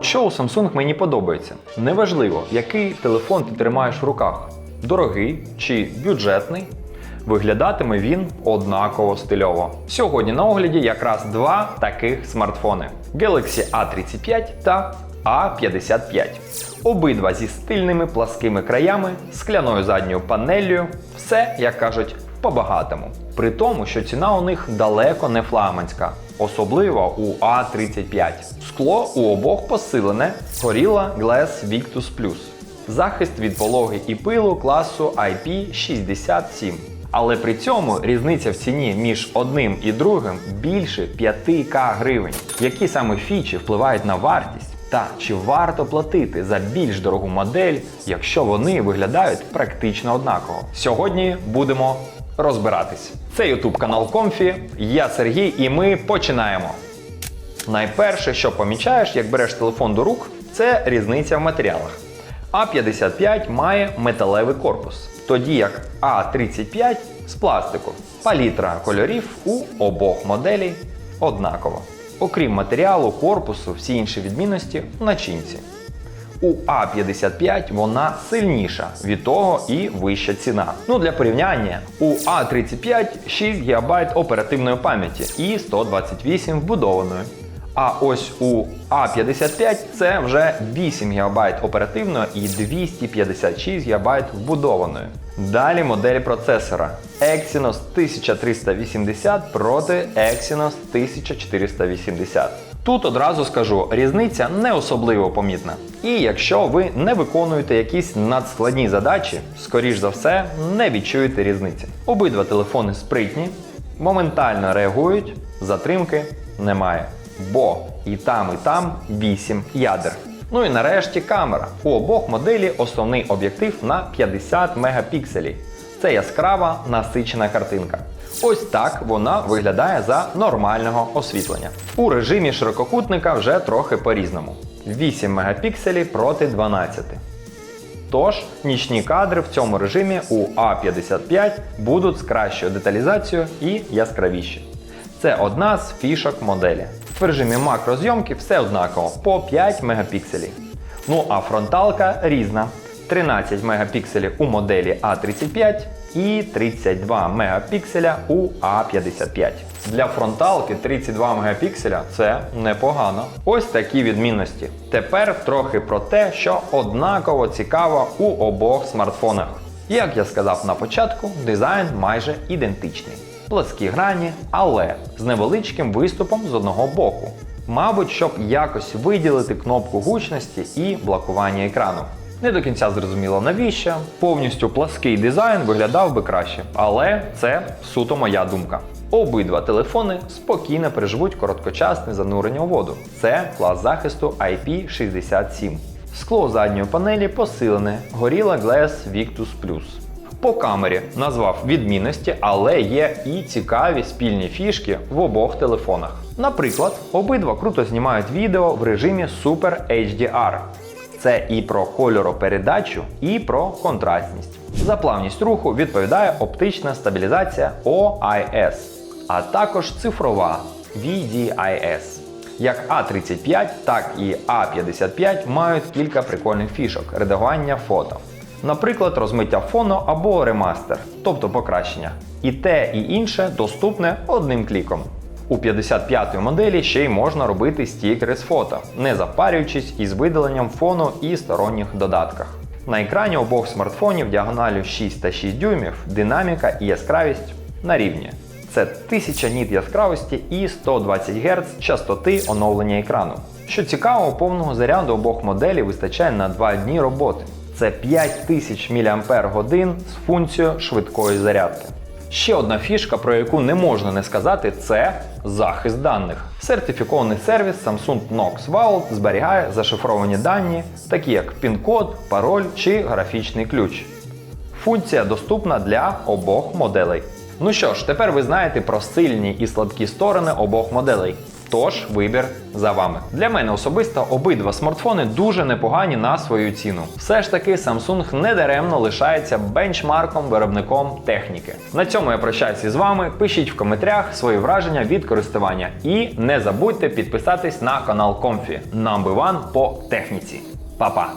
Що у Samsung мені подобається? Неважливо, який телефон ти тримаєш в руках, дорогий чи бюджетний. Виглядатиме він однаково стильово. Сьогодні на огляді якраз два таких смартфони: Galaxy A35 та A55. Обидва зі стильними пласкими краями, скляною задньою панеллю, все, як кажуть, по-багатому. При тому, що ціна у них далеко не флагманська, особливо у A35. Скло у обох посилене Gorilla Glass Victus Plus. Захист від вологи і пилу класу IP67. Але при цьому різниця в ціні між одним і другим більше 5к гривень. Які саме фічі впливають на вартість? Та чи варто платити за більш дорогу модель, якщо вони виглядають практично однаково? Сьогодні будемо розбиратись. Це YouTube канал Комфі, я Сергій, і ми починаємо. Найперше, що помічаєш, як береш телефон до рук, це різниця в матеріалах. А55 має металевий корпус, тоді як А35 з пластику. Палітра кольорів у обох моделей однакова. Окрім матеріалу, корпусу, всі інші відмінності в начинці. У А55 вона сильніша, від того і вища ціна. Ну для порівняння, у А35 6 ГБ оперативної пам'яті і 128 вбудованої. А ось у А55 це вже 8 ГБ оперативної і 256 ГБ вбудованої. Далі модель процесора Exynos 1380 проти Exynos 1480. Тут одразу скажу, різниця не особливо помітна. І якщо ви не виконуєте якісь надскладні задачі, скоріш за все, не відчуєте різниці. Обидва телефони спритні, моментально реагують, затримки немає. Бо і там, і там 8 ядер. Ну і нарешті камера. У обох моделі основний об'єктив на 50 мегапікселів. Це яскрава насичена картинка. Ось так вона виглядає за нормального освітлення. У режимі ширококутника вже трохи по-різному. 8 мегапікселів проти 12. Тож, нічні кадри в цьому режимі у А55 будуть з кращою деталізацією і яскравіші. Це одна з фішок моделі. В режимі макрозйомки все однаково по 5 мегапікселів. Ну а фронталка різна. 13 мегапікселів у моделі А35 і 32 мегапікселя у А55. Для фронталки 32 мегапікселя це непогано. Ось такі відмінності. Тепер трохи про те, що однаково цікаво у обох смартфонах. Як я сказав на початку, дизайн майже ідентичний. Пласкі грані, але з невеличким виступом з одного боку. Мабуть, щоб якось виділити кнопку гучності і блокування екрану. Не до кінця зрозуміло навіщо. Повністю плаский дизайн виглядав би краще, але це суто моя думка. Обидва телефони спокійно переживуть короткочасне занурення у воду. Це клас захисту IP67. Скло задньої панелі посилене Gorilla Glass Victus Plus. По камері назвав відмінності, але є і цікаві спільні фішки в обох телефонах. Наприклад, обидва круто знімають відео в режимі Super HDR. Це і про кольоропередачу, і про контрастність. За плавність руху відповідає оптична стабілізація OIS, а також цифрова VDIS. Як А35, так і А55 мають кілька прикольних фішок редагування фото. Наприклад, розмиття фону або ремастер, тобто покращення. І те, і інше доступне одним кліком. У 55-ї моделі ще й можна робити стікери з фото, не запарюючись із видаленням фону і сторонніх додатках. На екрані обох смартфонів діагоналю 6 та 6 дюймів динаміка і яскравість на рівні. Це 1000 ніт яскравості і 120 Гц частоти оновлення екрану. Що цікаво, повного заряду обох моделей вистачає на 2 дні роботи. Це 5000 мАч з функцією швидкої зарядки. Ще одна фішка, про яку не можна не сказати, це захист даних. Сертифікований сервіс Samsung Knox Vault зберігає зашифровані дані, такі як пін-код, пароль чи графічний ключ. Функція доступна для обох моделей. Ну що ж, тепер ви знаєте про сильні і слабкі сторони обох моделей. Тож вибір за вами. Для мене особисто обидва смартфони дуже непогані на свою ціну. Все ж таки, Samsung недаремно лишається бенчмарком виробником техніки. На цьому я прощаюся із вами. Пишіть в коментарях свої враження від користування і не забудьте підписатись на канал Comfy Number One по техніці. Па-па!